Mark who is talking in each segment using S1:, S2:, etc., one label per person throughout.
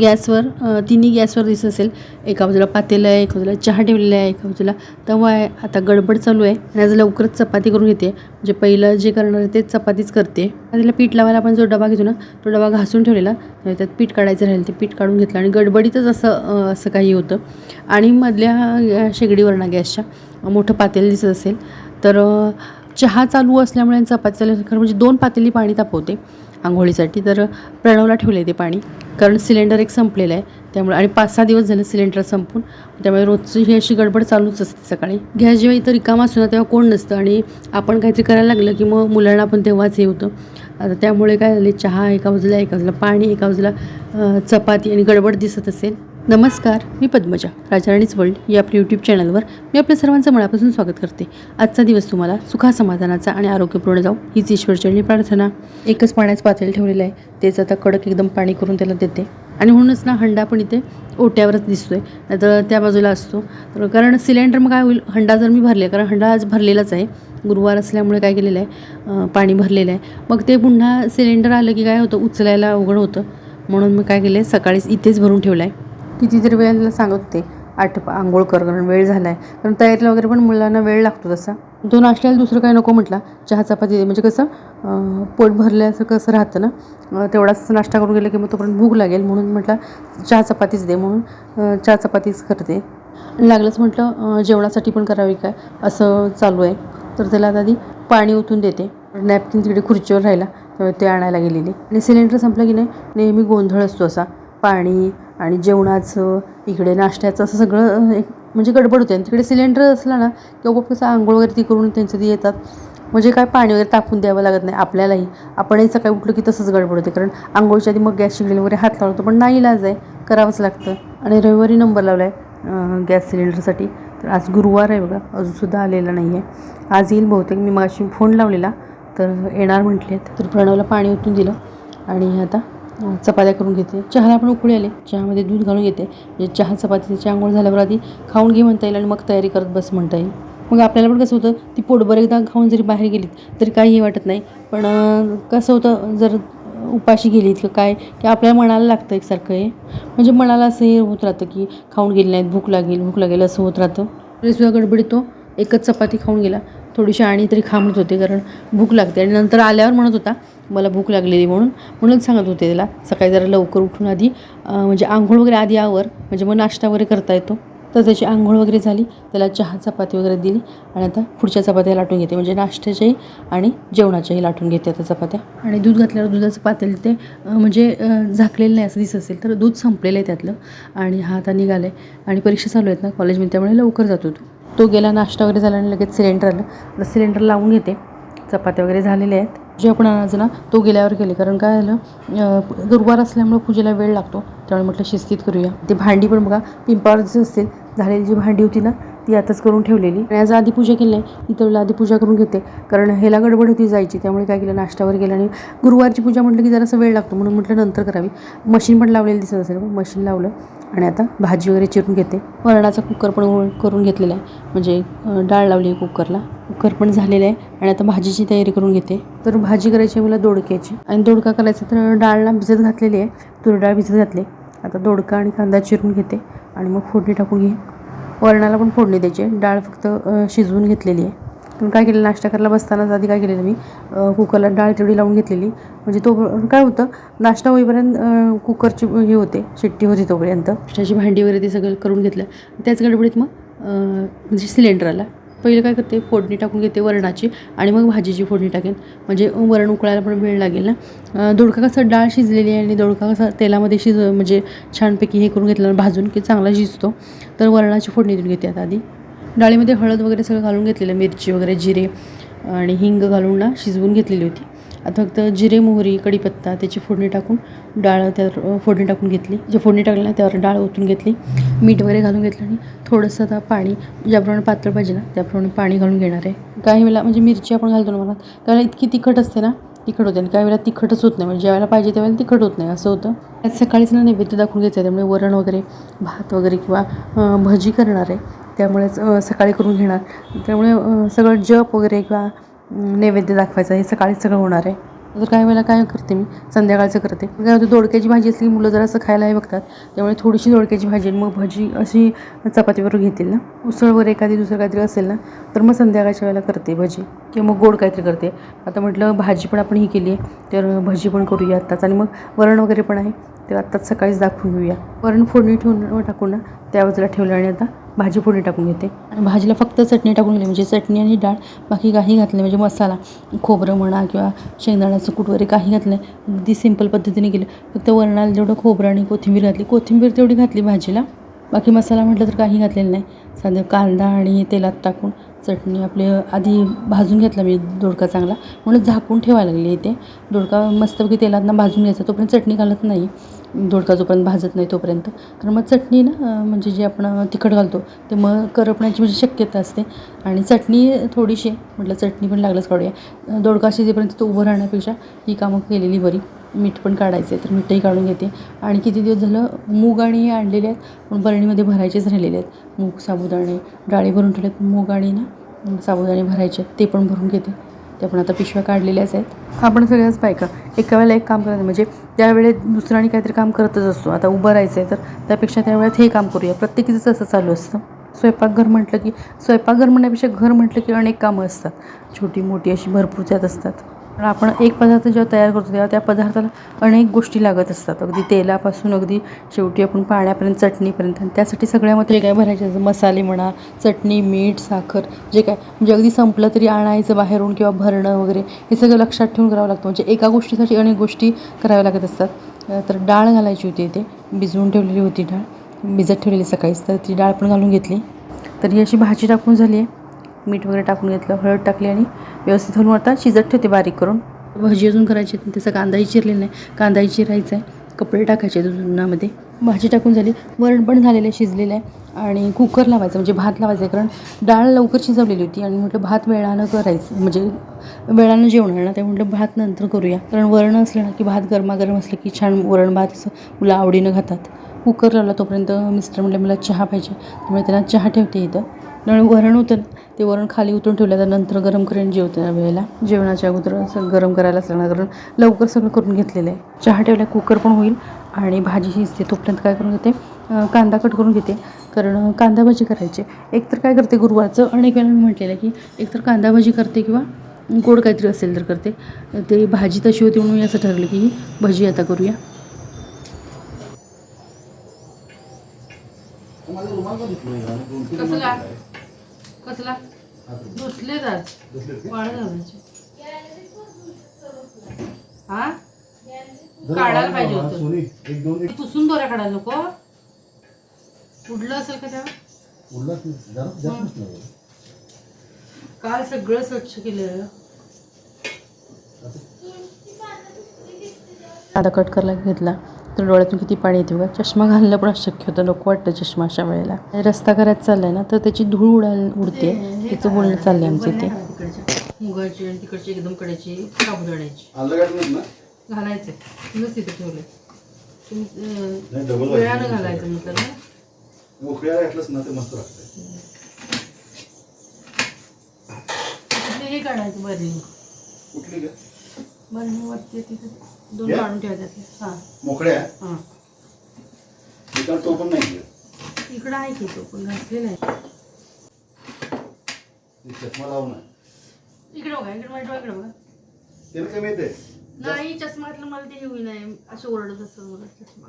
S1: गॅसवर तिन्ही गॅसवर दिसत असेल. एका बाजूला पातेलं आहे एका बाजूला चहा ठेवलेला आहे एका बाजूला तवा आहे. आता गडबड चालू आहे आणि आज लवकरच चपाती करून घेते. म्हणजे पहिलं जे करणार आहे तेच चपातीच करते. तिला पीठ लावायला आपण जो डबा घेतो ना तो डबा घासून ठेवलेला. त्यात पीठ काढायचं राहील ते पीठ काढून घेतलं आणि गडबडीतच असं असं काही होतं. आणि मधल्या शेगडीवर ना गॅसच्या मोठं पातेलं दिसत असेल. तर चहा चालू असल्यामुळे चपाती चालू खरं म्हणजे दोन पातेली पाणी तापवते. आंघोळीसाठी. तर प्रणवला ठेवले ते पाणी. कारण सिलेंडर एक संपलेलं आहे. त्यामुळे आणि पाच सहा दिवस झाले सिलेंडर संपून. त्यामुळे रोजची ही अशी गडबड चालूच असते सकाळी. गॅस जेव्हा इथं रिकामा असतो ना तेव्हा कोण नसतं. आणि आपण काहीतरी करायला लागलं की मग मुलांना पण तेव्हाच हे होतं. आता त्यामुळे काय झाले चहा एका बाजूला एका बाजूला पाणी एका बाजूला चपाती आणि गडबड दिसत असेल. नमस्कार मी पद्मजा राजाराणीच वर्ल्ड या आपल्या यूट्यूब चॅनलवर मी आपल्या सर्वांचं मनापासून स्वागत करते. आजचा दिवस तुम्हाला सुखा समाधानाचा आणि आरोग्यपूर्ण जाऊ हीच ईश्वरचरणी प्रार्थना. एकच पाण्याचं पातेल ठेवलेलं आहे. तेच आता कडक एकदम पाणी करून त्याला देते. आणि म्हणूनच ना हंडा पण इथे ओट्यावरच दिसतोय. नाहीतर त्या बाजूला असतो. तर कारण सिलेंडर मग काय होईल हंडा जर मी भरले कारण हंडा आज भरलेलाच आहे. गुरुवार असल्यामुळे काय केलेलं आहे पाणी भरलेलं आहे. मग ते पुन्हा सिलेंडर आलं की काय होतं उचलायला अवघड होतं. म्हणून मी काय केलं आहे सकाळीच इथेच भरून ठेवलं आहे कितीतरी वेळेला सांगत होते आठ आंघोळ कर कारण वेळ झाला आहे कारण तयारीला वगैरे पण मुलांना वेळ लागतो तसा. तो नाश्त्याला दुसरं काय नको म्हटला? चहा चपाती दे. म्हणजे कसं पोट भरल्याचं कसं राहतं ना? तेवढाच नाश्ता करून गेलं की मग तोपर्यंत भूक लागेल म्हणून म्हटलं चहा चपातीच दे म्हणून चहा चपातीच करते. लागलंच म्हटलं जेवणासाठी पण करावी काय? असं चालू आहे. तर त्याला आता आधी पाणी ओतून देते. नॅपकिन तिकडे खुर्चीवर राहिला त्यामुळे ते आणायला गेलेली. आणि सिलेंडर संपलं की नाही नेहमी गोंधळ असतो असा. पाणी आणि जेवणाचं इकडे नाश्त्याचं असं सगळं एक म्हणजे गडबड होते. आणि तिकडे सिलेंडर असला ना की बाबा कसं आंघोळ वगैरे ती करून त्यांचं ती येतात. म्हणजे काय पाणी वगैरे टाकून द्यावं लागत नाही आपल्यालाही. आपणही सकाळी उठलं की तसंच गडबड होते कारण आंघोळच्या आधी मग गॅस शिगडी वगैरे हात लावतो पण नाही इलाज आहे करावंच लागतं. आणि रविवारी नंबर लावला आहे गॅस सिलेंडरसाठी. तर आज गुरुवार आहे बघा अजूनसुद्धा आलेला नाही आहे आज येईल बहुतेक मी मागाशी फोन लावलेला तर येणार म्हटले तर प्रणवला पाणी ओतून दिलं. आणि आता चपात्या करून घेते. चहाला पण उकळी आले. चहामध्ये दूध घालून घेते. म्हणजे चहा चपातीची आंघोळ झाल्यावर आधी खाऊन घे म्हणता येईल आणि मग तयारी करत बस म्हणता येईल. मग आपल्याला पण कसं होतं ती पोटभर एकदा खाऊन जरी बाहेर गेलीत तरी काहीही वाटत नाही. पण कसं होतं जर उपाशी गेलीत किंवा काय की आपल्याला मनाला लागतं एकसारखं हे. म्हणजे मनाला असं हे होत राहतं की खाऊन गेली नाहीत भूक लागेल भूक लागेल असं होत राहतं. सुद्धा गडबडीतो तो एकच चपाती खाऊन गेला. थोडीशी आणि तरी खा म्हणत होते कारण भूक लागते. आणि नंतर आल्यावर म्हणत होता मला भूक लागलेली म्हणून. म्हणूनच सांगत होते त्याला सकाळी जरा लवकर उठून आधी म्हणजे आंघोळ वगैरे आधी आवर म्हणजे मग नाश्ता वगैरे करता येतो. तर त्याची आंघोळ वगैरे झाली त्याला चहा चपाती वगैरे दिली आणि आता पुढच्या चपात्या लाटून घेते. म्हणजे नाश्त्याच्याही आणि जेवणाच्याही लाटून घेते आता चपात्या. आणि दूध घातल्यावर दुधाचं पातेल ते म्हणजे झाकलेलं नाही असं दिसत असेल तर दूध संपलेलं आहे त्यातलं. आणि हा आता निघाला आहे आणि परीक्षा चालू आहेत ना कॉलेजमध्ये त्यामुळे लवकर जातो तो. तो गेला नाश्ता वगैरे झाला आणि लगेच सिलेंडर आलं सिलेंडर लावून घेते. चपात्या वगैरे झालेल्या आहेत. जे आपण आणायचं ना तो गेल्यावर केले कारण काय झालं अं, गुरुवार असल्यामुळं पूजेला वेळ लागतो. त्यामुळे म्हटलं शिस्तीत करूया. ते भांडी पण बघा पिंपळाची असतील. झालेली जी भांडी होती ना ती आताच करून ठेवलेली. आणि आज आधी पूजा केली नाही इतर आधी पूजा करून घेते. कारण ह्याला गडबड होती जायची त्यामुळे काय केलं नाश्त्यावर गेलं आणि गुरुवारची पूजा म्हटलं की जरासं वेळ लागतो म्हणून म्हटलं नंतर करावी. मशीन पण लावलेली दिसत असेल मशीन लावलं आणि आता भाजी वगैरे चिरून घेते. वरणाचा कुकर पण करून घेतलेला आहे. म्हणजे डाळ लावली आहे कुकरला. कुकर पण झालेलं आहे आणि आता भाजीची तयारी करून घेते. तर भाजी करायची आहे मला दोडक्याची. आणि दोडका करायचा तर डाळला भिजत घातलेली आहे. तूर डाळ भिजत घातली. आता दोडका आणि कांदा चिरून घेते आणि मग फोडणी टाकून घे वरणाला पण फोडणी द्यायची डाळ फक्त शिजवून घेतलेली आहे. पण काय केलं नाश्ता करायला बसतानाच आधी काय केलेलं मी कुकरला डाळ तेवढी लावून घेतलेली. म्हणजे तो काय होतं नाश्ता होईपर्यंत कुकरची हे होते शिट्टी होती तोपर्यंत. त्याची भांडी वगैरे ते सगळं करून घेतलं. त्याच गडबडीत मग म्हणजे सिलेंडर आला पहिलं काय करते फोडणी टाकून घेते वरणाची आणि मग भाजीची फोडणी टाकेन. म्हणजे वरण उकळायला पण वेळ लागेल ना. दोडका कसं डाळ शिजलेली आहे आणि दोडका कसा तेलामध्ये शिज म्हणजे छानपैकी हे करून घेतलं भाजून की चांगला शिजतो. तर वरणाची फोडणी देऊन घेते आता आधी. डाळीमध्ये हळद वगैरे सगळं घालून घेतलेलं मिरची वगैरे जिरे आणि हिंग घालून ना शिजवून घेतलेली होती. आता फक्त जिरे मोहरी कढीपत्ता त्याची फोडणी टाकून डाळ त्यावर फोडणी टाकून घेतली. जे फोडणी टाकली ना त्यावर डाळ ओतून घेतली. मीठ वगैरे घालून घेतलं आणि थोडंसं आता पाणी ज्याप्रमाणे पातळ पाहिजे ना त्याप्रमाणे पाणी घालून घेणार आहे. काही वेळेला म्हणजे मिरची आपण घालतो ना मला कारण इतकी तिखट असते ना तिखट होते आणि काही वेळेला तिखटच होत नाही. म्हणजे ज्यावेळेला पाहिजे त्यावेळेला तिखट होत नाही असं होतं. आज सकाळीच ना नैवेद्य दाखवून घ्यायचं आहे त्यामुळे वरण वगैरे भात वगैरे किंवा भजी करणार आहे. त्यामुळेच सकाळी करून घेणार. त्यामुळे सगळं जप वगैरे किंवा नैवेद्य दाखवायचं हे सकाळीच सगळं होणार आहे. तर काही वेळेला काय करते मी? संध्याकाळचं करते. काय होतं दोडक्याची भाजी असली की मुलं जरा असं खायला हे बघतात. त्यामुळे थोडीशी दोडक्याची भाजी मग भजी अशी चपातीवर घेतील ना? उसळवर एखादी दुसरं काहीतरी असेल ना तर मग संध्याकाळच्या वेळेला करते भजी. किंवा मग गोड काहीतरी करते. आता म्हटलं भाजी पण आपण ही केली आहे तर भजी पण करूया आत्ताच. आणि मग वरण वगैरे पण आहे तर आत्ताच सकाळीच दाखवून घेऊया. वरण फोडणी ठेवून टाकून ना? त्या बाजूला ठेवलं आणि आता भाजी फोडणी टाकून घेते. आणि भाजीला फक्त चटणी टाकून घेते म्हणजे चटणी आणि डाळ बाकी काही घातलं म्हणजे मसाला खोबरं म्हणा किंवा शेंगदाण्याचं कूट वगैरे काही घातलं नाही अगदी सिंपल पद्धतीने केलं. फक्त वरणाला जेवढं खोबरं आणि कोथिंबीर घातली कोथिंबीर तेवढी घातली भाजीला. बाकी मसाला म्हटलं तर काही घातलेलं नाही. साधं कांदा आणि तेलात टाकून चटणी आपले आधी भाजून घेतला मी दोडका चांगला. म्हणून झाकून ठेवायला लागली इथे. दोडका मस्तपैकी तेलातनं भाजून घ्यायचा तोपर्यंत चटणी घालत नाही. दोडका जोपर्यंत भाजत नाही तोपर्यंत. कारण मग चटणी ना म्हणजे जे आपण तिखट घालतो ते मग करपण्याची म्हणजे शक्यता असते. आणि चटणी थोडीशी म्हटलं चटणी पण लागलंच काढूया अं, दोडका शिजेपर्यंत तो उभं राहण्यापेक्षा ही कामं केलेली बरी. मीठ पण काढायचं आहे तर मीठही काढून घेते. आणि किती दिवस झालं मूग आणि हे आणलेले आहेत पण बरणीमध्ये भरायचेच राहिलेले आहेत. मूग साबुदाणे डाळी भरून ठेवलेत मूग आणि ना साबुदाणे भरायचे आहेत ते पण भरून घेते. ते पण आता पिशव्या काढलेल्याच आहेत. आपण सगळ्याच बायका एका वेळेला एक काम करायचं म्हणजे त्यावेळेत दुसरं आणि काहीतरी काम करतच असतो. आता उभं राहायचं आहे तर त्यापेक्षा त्यावेळेत हे काम करूया. प्रत्येकीचं असं चालू असतं. स्वयंपाकघर म्हटलं की स्वयंपाकघर म्हणण्यापेक्षा घर म्हटलं की अनेक कामं असतात. छोटी मोठी अशी भरपूर त्यात असतात. कारण आपण एक पदार्थ जेव्हा तयार करतो तेव्हा त्या पदार्थाला अनेक गोष्टी लागत असतात. अगदी तेलापासून अगदी शेवटी आपण पाण्यापर्यंत चटणीपर्यंत. आणि त्यासाठी सगळ्यामध्ये काय भरायचे असं मसाले म्हणा चटणी मीठ साखर जे काय म्हणजे अगदी संपलं तरी आणायचं बाहेरून किंवा भरणं वगैरे हे सगळं लक्षात ठेवून करावं लागतं. म्हणजे एका गोष्टीसाठी अनेक गोष्टी कराव्या लागत असतात. तर डाळ घालायची होती इथे. भिजवून ठेवलेली होती डाळ. भिजत ठेवलेली सकाळीच. तर ती डाळ पण घालून घेतली. तर ही अशी भाजी टाकून झाली आहे. मीठ वगैरे टाकून घेतलं हळद टाकली आणि व्यवस्थित होऊन आता शिजत ठेवते बारीक करून. भाजी अजून करायची आहे त्याचा कांदाही चिरलेला नाही. कांदाही चिरायचा आहे कपडे टाकायचे आहेत उन्हामध्ये. भाजी टाकून झाली. वरण पण झालेलं आहे शिजलेलं आहे. आणि कुकर लावायचं म्हणजे भात लावायचं आहे कारण डाळ लवकर शिजवलेली होती आणि म्हटलं भात वेळानं करायचं म्हणजे वेळानं जेवणार ना ते म्हटलं भात नंतर करूया. कारण वरण असलं ना की भात गरमागरम असलं की छान वरण भात असं मुलं आवडीनं खातात. कुकर लावला तोपर्यंत मिस्टर म्हटलं मला चहा पाहिजे. त्यामुळे त्यांना चहा ठेवते इथं. आणि वरण होतं. ते वरण खाली उतरून ठेवलं तर नंतर गरम करेन जेवते त्या वेळेला. जेवणाच्या अगोदर असं गरम करायलाच लागणार कारण लवकर सगळं करून घेतलेलं आहे. चहा ठेवला कुकर पण होईल आणि भाजी शिजते तोपर्यंत काय करून घेते? कांदा कट करून घेते. कारण कांदा भाजी करायची. एकतर काय करते गुरुवारचं अनेक वेळा मी म्हटलेलं आहे की एकतर कांदा भाजी करते किंवा गोड काहीतरी असेल तर करते. ते भाजी तशी होती म्हणून मी असं ठरवलं की ही भजी आता करूया. कसला? कसला? धुतले वाळ घालायचे. हा? काढायला पाहिजे होतं.
S2: एक दोन
S1: पुसून दोऱ्या काढायला नको. उडलं असेल का
S2: नाही
S1: काल सगळं स्वच्छ केलं आता कट करायला घेतला. तर डोळ्यातून किती पाणी येते बघा. चष्मा घालणं पण अशक्य होतं. नको वाटतं चष्मा अशा वेळेला. रस्ता करायचा चाललाय ना तर त्याची धूळ उडायला उडते. तिचं बोलणं चाललंय आमचं इथे. मुगाची आणि तिकडची एकदम कड्याची साबुदाण्याची
S2: आलं गाठलं ना
S1: घालायचं तुम्हीच तिथे ठेवलंय. तुम्ही वेळानं. घालायचं म्हटलं ना.
S2: उकळ्या घातलंच ना ते मस्त
S1: हे काढायचं बरी
S2: कुठली काय
S1: बरणीवरती तिथे दोन? काढून ठेवायचे हां.
S2: मोकळ्या?
S1: हां.
S2: इकडं तो पण नाही
S1: इकडं. आहे की तो पण घासलेला आहे
S2: ते चष्मा लावू ना
S1: इकडे बघा इकडे माझ्या इकडे बघा.
S2: तेल कमी येते
S1: नाही चष्मा घातला मला ते हे होईना असे ओरडत असतात मला चष्मा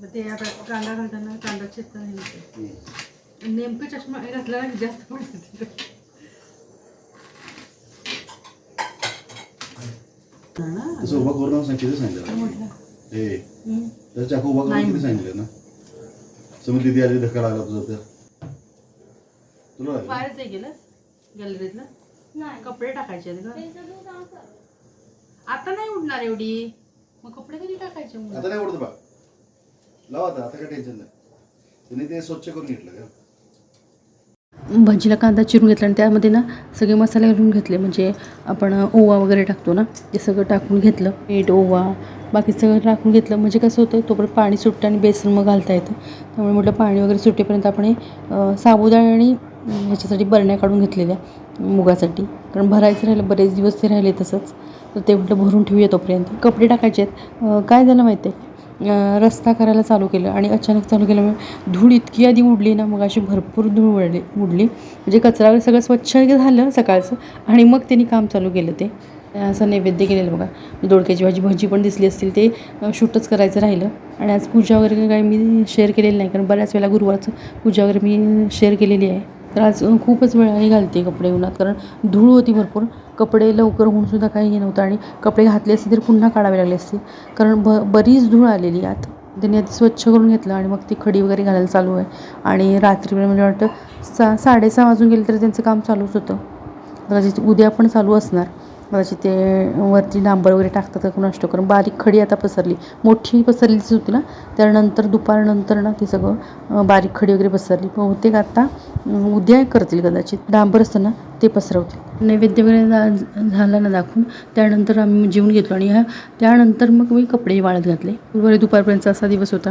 S1: मग ते आता कांदा घालताना कांदा चिरताना हे होते. नेमकं चष्मा घातला की जास्त पडते
S2: तसं उभा करून सांगितलं हे.
S1: हम्म.
S2: त्या चाकू उभा
S1: नाही.
S2: करून किती सांगितलं ना? समज दिदी आली धक्का लागला तुझा तर. तुला?
S1: बाहेरच हे केलंस गॅलरीतलं? नाही. कपडे टाकायचे आता नाही उडणार एवढी. मग कपडे कधी टाकायचे मग?
S2: आता नाही उडत बा. लावा आता आता काय टेन्शन नाही. तिने ते स्वच्छ करून घेतलं का?
S1: भजीला कांदा चिरून घेतला आणि त्यामध्ये ना सगळे मसाले घालून घेतले. म्हणजे आपण ओवा वगैरे टाकतो ना ते सगळं टाकून घेतलं. मीठ ओवा बाकी सगळं टाकून घेतलं. म्हणजे कसं होतं तोपर्यंत पाणी सुटतं आणि बेसन मग घालता येतं. त्यामुळे म्हटलं पाणी वगैरे सुटेपर्यंत आपण साबुदाणे आणि ह्याच्यासाठी बरण्या काढून घेतलेल्या मुगासाठी. कारण भरायचं राहिलं बरेच दिवस ते राहिले तसंच. तर ते म्हटलं भरून ठेवूया तोपर्यंत. कपडे टाकायचे आहेत. काय झालं माहिती आहे? रस्ता करायला चालू केलं आणि अचानक चालू केल्यामुळे म्हणजे धूळ इतकी आधी उडली ना मग अशी भरपूर धूळ उडली उडली. म्हणजे कचरा वगैरे सगळं स्वच्छ झालं सकाळचं आणि मग त्यांनी काम चालू केलं ते. असं नैवेद्य केलेलं बघा. दोडक्याची भाजी भजी पण दिसली असतील ते शूटच करायचं राहिलं. आणि आज पूजा वगैरे काही मी शेअर केलेली नाही कारण बऱ्याच वेळेला गुरुवारचं पूजा वगैरे मी शेअर केलेली आहे. तर आज खूपच वेळाने घालते कपडे उन्हात कारण धूळ होती भरपूर. कपडे लवकर होऊन सुद्धा काही हे नव्हतं आणि कपडे घातले असते तर पुन्हा काढावे लागले असते. कारण ब बरीच धूळ आलेली आत. त्यांनी आधी स्वच्छ करून घेतलं आणि मग ती खडी वगैरे घालायला चालू आहे. आणि रात्री म्हणजे वाटतं सा साडेसहा वाजून गेले तरी त्यांचं काम चालूच होतं. कदाचित उद्या पण चालू असणार. कदाचित ते वरती डांबर वगैरे टाकतात का कुणास कारण बारीक खडी आता पसरली. मोठी पसरलीच होती ना? त्यानंतर दुपारनंतर ना ती सगळं बारीक खडी वगैरे पसरली. बहुतेक आता उद्या करतील कदाचित. डांबर असतं ना ते पसरवतील. नैवेद्य वगैरे झाला ना दाखवून. त्यानंतर आम्ही जेवून घेतलो आणि ह्या त्यानंतर मग मी कपडे वाळत घातले. गुरुवारी दुपारपर्यंत असा दिवस होता.